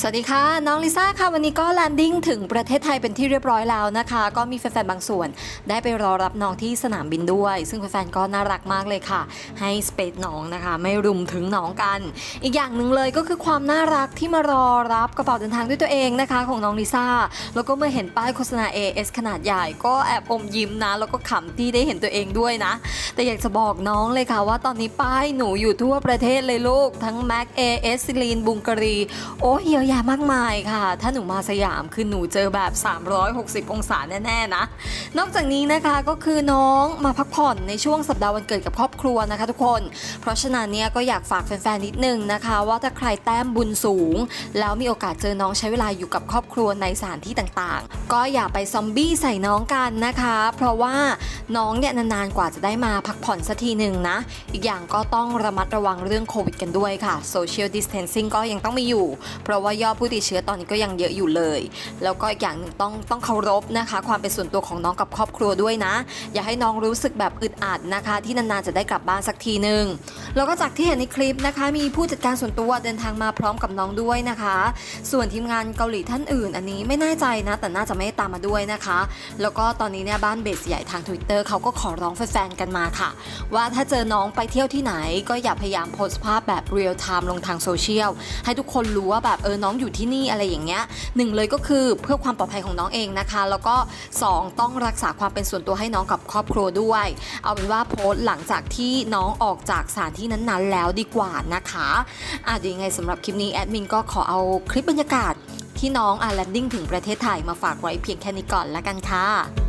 สวัสดีค่ะ น้องลิซ่าค่ะ วันนี้ก็แลนดิ้งถึงประเทศไทยเป็นที่เรียบร้อยแล้วนะคะ ก็มีแฟนๆบางส่วน ได้ไปรอรับน้องที่สนามบินด้วย ซึ่งแฟนๆก็น่ารักมากเลยค่ะ ให้สเปซน้องนะคะ ไม่รุมถึงน้องกัน อีกอย่างหนึ่งเลยก็คือความน่ารักที่มารอรับกระเป๋าเดินทางด้วยตัวเองนะคะ ของน้องลิซ่าแล้วก็เมื่อเห็นป้ายโฆษณา AS ขนาดใหญ่ก็แอบอมยิ้มนะแล้วก็ขำที่ได้เห็นตัวเองด้วยนะ แต่อยากจะบอกน้องเลยค่ะ ว่าตอนนี้ป้ายหนูอยู่ทั่วประเทศเลยลูกทั้ง Mac AS ซิลีนบุงการีโอ้ยเยอะแยะมากมายค่ะ ถ้าหนูมาสยามคือหนูเจอแบบ 360 องศาแน่ๆนะ นอกจากนี้นะคะก็คือน้องมาพักผ่อนในช่วงสัปดาห์วันเกิดกับครอบครัวนะคะ ทุกคน เพราะฉะนั้นเนี่ยก็อยากฝากแฟนๆนิดนึงนะคะ ว่าถ้าใครแต้มบุญสูง แล้วมีโอกาสเจอน้องใช้เวลาอยู่กับครอบครัวในสถานที่ต่างๆ ก็อย่าไปซอมบี้ใส่น้องกันนะคะ เพราะว่า น้องเนี่ยนานๆกว่าจะได้มาพักผ่อนสักทีหนึ่งนะ อีกอย่างก็ต้องระมัดระวังเรื่องโควิดกันด้วยค่ะ Social Distancing ก็ยังต้องมีอยู่ เพราะว่ายอดผู้ติดเชื้อตอนนี้ก็ยังเยอะอยู่เลย แล้วก็อีกอย่างหนึ่งต้องต้องเคารพนะคะ ความเป็นส่วนตัวของน้องกับครอบครัวด้วยนะ อย่าให้น้องรู้สึกแบบอึดอัดนะคะ ที่นานๆจะได้กลับบ้านสักทีหนึ่งแล้วก็จากที่เห็นในคลิปนะคะ มีผู้จัดการส่วนตัวเดินทางมาพร้อมกับน้องด้วยนะคะ ส่วนทีมงานเกาหลีท่านอื่น อันนี้ไม่แน่ใจนะ แต่น่าจะไม่ตามมาด้วยนะคะ แล้วก็ตอนนี้เนี่ยบ้านเบสใหญ่ทาง Twitter เขาก็ขอร้องแฟนๆกันมาค่ะ ว่าถ้าเจอน้องไปเที่ยวที่ไหน ก็อย่าพยายามโพสต์ภาพแบบเรียลไทม์ลงทางโซเชียลให้ทุกคนรู้ว่าแบบเออน้องอยู่ที่นี่อะไรอย่างเงี้ยหนึ่งเลยก็คือเพื่อความปลอดภัยของน้องเองนะคะ แล้วก็สองต้องรักษาความเป็นส่วนตัวให้น้องกับครอบครัวด้วย เอาเป็นว่าโพสต์หลังจากที่น้องออกจากสถานที่นั้นๆ แล้วดีกว่านะคะอะเดี๋ยวยังไงสำหรับคลิปนี้แอดมินก็ขอเอาคลิปบรรยากาศที่น้องอาแลนดิ้งถึงประเทศไทยมาฝากไว้เพียงแค่นี้ก่อนละกันค่ะ